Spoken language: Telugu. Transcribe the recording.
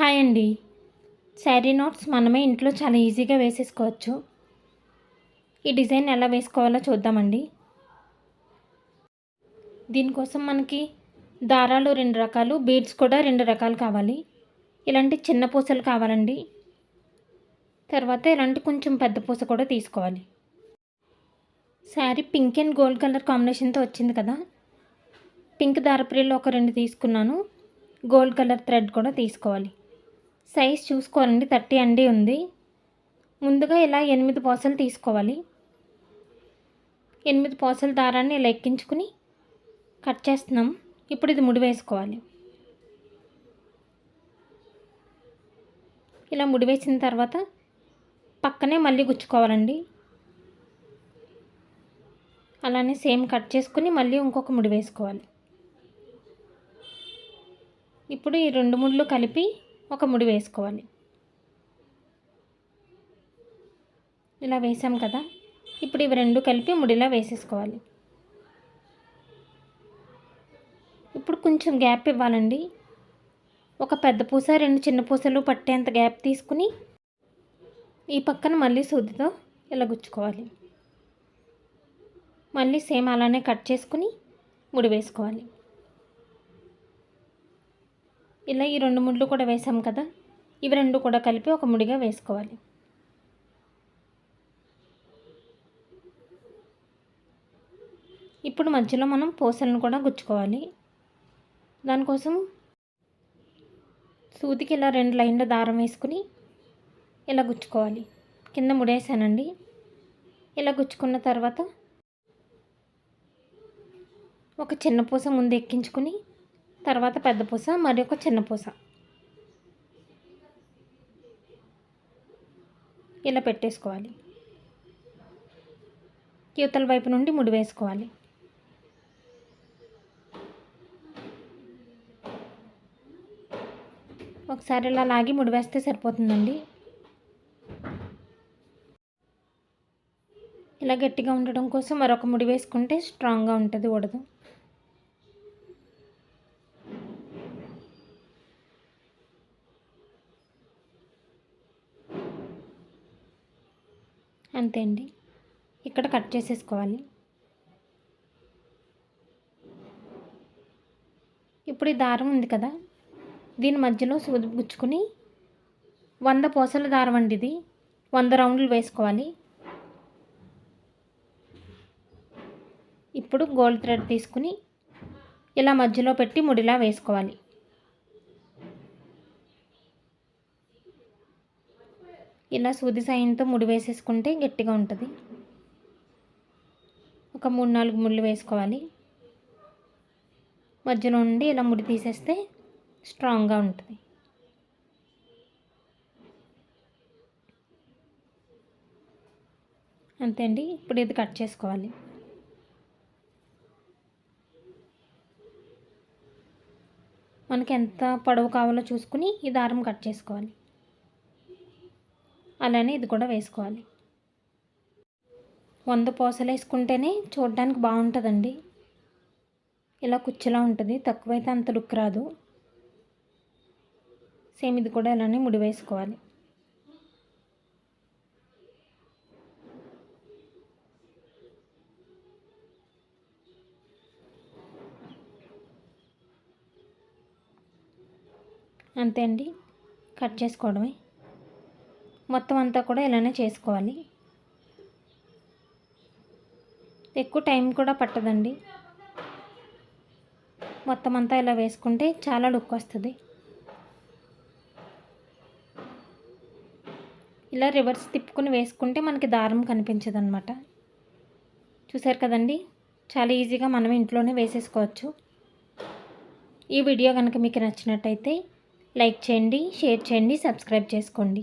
హాయ్ అండి. శారీ నోట్స్ మనమే ఇంట్లో చాలా ఈజీగా వేసేసుకోవచ్చు. ఈ డిజైన్ ఎలా వేసుకోవాలో చూద్దామండి. దీనికోసం మనకి దారాలు రెండు రకాలు బీడ్స్ కూడా రెండు రకాలు కావాలి. ఇలాంటి చిన్న పూసలు కావాలండి. తర్వాత ఇలాంటి కొంచెం పెద్ద పూస కూడా తీసుకోవాలి. Sari pink and gold colour కాంబినేషన్తో వచ్చింది కదా. పింక్ దారప్రిల్లో ఒక రెండు తీసుకున్నాను. గోల్డ్ కలర్ థ్రెడ్ కూడా తీసుకోవాలి. సైజ్ చూసుకోవాలండి థర్టీ అండి ఉంది. ముందుగా ఇలా ఎనిమిది పోసలు తీసుకోవాలి. ఎనిమిది పోసల దారాన్ని ఇలా ఎక్కించుకుని కట్ చేస్తున్నాం. ఇప్పుడు ఇది ముడి వేసుకోవాలి. ఇలా ముడి వేసిన తర్వాత పక్కనే మళ్ళీ గుచ్చుకోవాలండి. అలానే సేమ్ కట్ చేసుకుని మళ్ళీ ఇంకొక ముడి వేసుకోవాలి. ఇప్పుడు ఈ రెండు ముళ్ళు కలిపి ఒక ముడి వేసుకోవాలి. ఇలా వేసాం కదా ఇప్పుడు ఇవి రెండు కలిపి ముడిలా వేసేసుకోవాలి. ఇప్పుడు కొంచెం గ్యాప్ ఇవ్వాలండి. ఒక పెద్ద పూస రెండు చిన్న పూసలు పట్టేంత గ్యాప్ తీసుకుని ఈ పక్కన మళ్ళీ సూదితో ఇలా గుచ్చుకోవాలి. మళ్ళీ సేమ్ అలానే కట్ చేసుకుని ముడి వేసుకోవాలి. ఇలా ఈ రెండు ముడ్లు కూడా వేసాం కదా. ఇవి రెండు కూడా కలిపి ఒక ముడిగా వేసుకోవాలి. ఇప్పుడు మధ్యలో మనం పూసలను కూడా గుచ్చుకోవాలి. దానికోసం సూదికి ఇలా రెండు లైన్ల దారం వేసుకుని ఇలా గుచ్చుకోవాలి. కింద ముడేసానండి. ఇలా గుచ్చుకున్న తర్వాత ఒక చిన్న పూస ముందు ఎక్కించుకుని తర్వాత పెద్ద పూస మరి ఒక చిన్న పూస. ఇలా పెట్టేసుకోవాలి. యువతల వైపు నుండి ముడి వేసుకోవాలి. ఒకసారి ఇలా లాగి ముడి వేస్తే సరిపోతుందండి. ఇలా గట్టిగా ఉండడం కోసం మరొక ముడి వేసుకుంటే స్ట్రాంగ్గా ఉంటుంది ఉడదు అంతే అండి. ఇక్కడ కట్ చేసేసుకోవాలి. ఇప్పుడు ఈ దారం ఉంది కదా దీని మధ్యలో సూది గుచ్చుకుని వంద పూసల దారం అండి ఇది. వంద రౌండ్లు వేసుకోవాలి. ఇప్పుడు గోల్డ్ థ్రెడ్ తీసుకుని ఇలా మధ్యలో పెట్టి ముడిలా వేసుకోవాలి. ఇలా సూది సాయంతో ముడి వేసేసుకుంటే గట్టిగా ఉంటుంది. ఒక మూడు నాలుగు ముళ్ళు వేసుకోవాలి. మధ్యలో నుండి ఇలా ముడి తీసేస్తే స్ట్రాంగ్గా ఉంటుంది. అంతే అండి ఇప్పుడు ఇది కట్ చేసుకోవాలి. మనకి ఎంత పొడవు కావాలో చూసుకుని ఈ దారం కట్ చేసుకోవాలి. అలానే ఇది కూడా వేసుకోవాలి. వంద పూసలు వేసుకుంటేనే చూడడానికి బాగుంటుందండి. ఇలా కుచ్చులా ఉంటుంది తక్కువైతే అంత లుక్ రాదు. సేమ్ ఇది కూడా ఇలానే ముడి వేసుకోవాలి. అంతే అండి. కట్ చేసుకోవడమే. మొత్తం అంతా కూడా ఇలానే చేసుకోవాలి. ఎక్కువ టైం కూడా పట్టదండి. మొత్తం అంతా ఇలా వేసుకుంటే చాలా లుక్ వస్తుంది. ఇలా రివర్స్ తిప్పుకుని వేసుకుంటే మనకి దారం కనిపించదు అనమాట చూసారు కదండి? చాలా ఈజీగా మనం ఇంట్లోనే వేసేసుకోవచ్చు. ఈ వీడియో కనుక మీకు నచ్చినట్టయితే లైక్ చేయండి షేర్ చేయండి సబ్స్క్రైబ్ చేసుకోండి.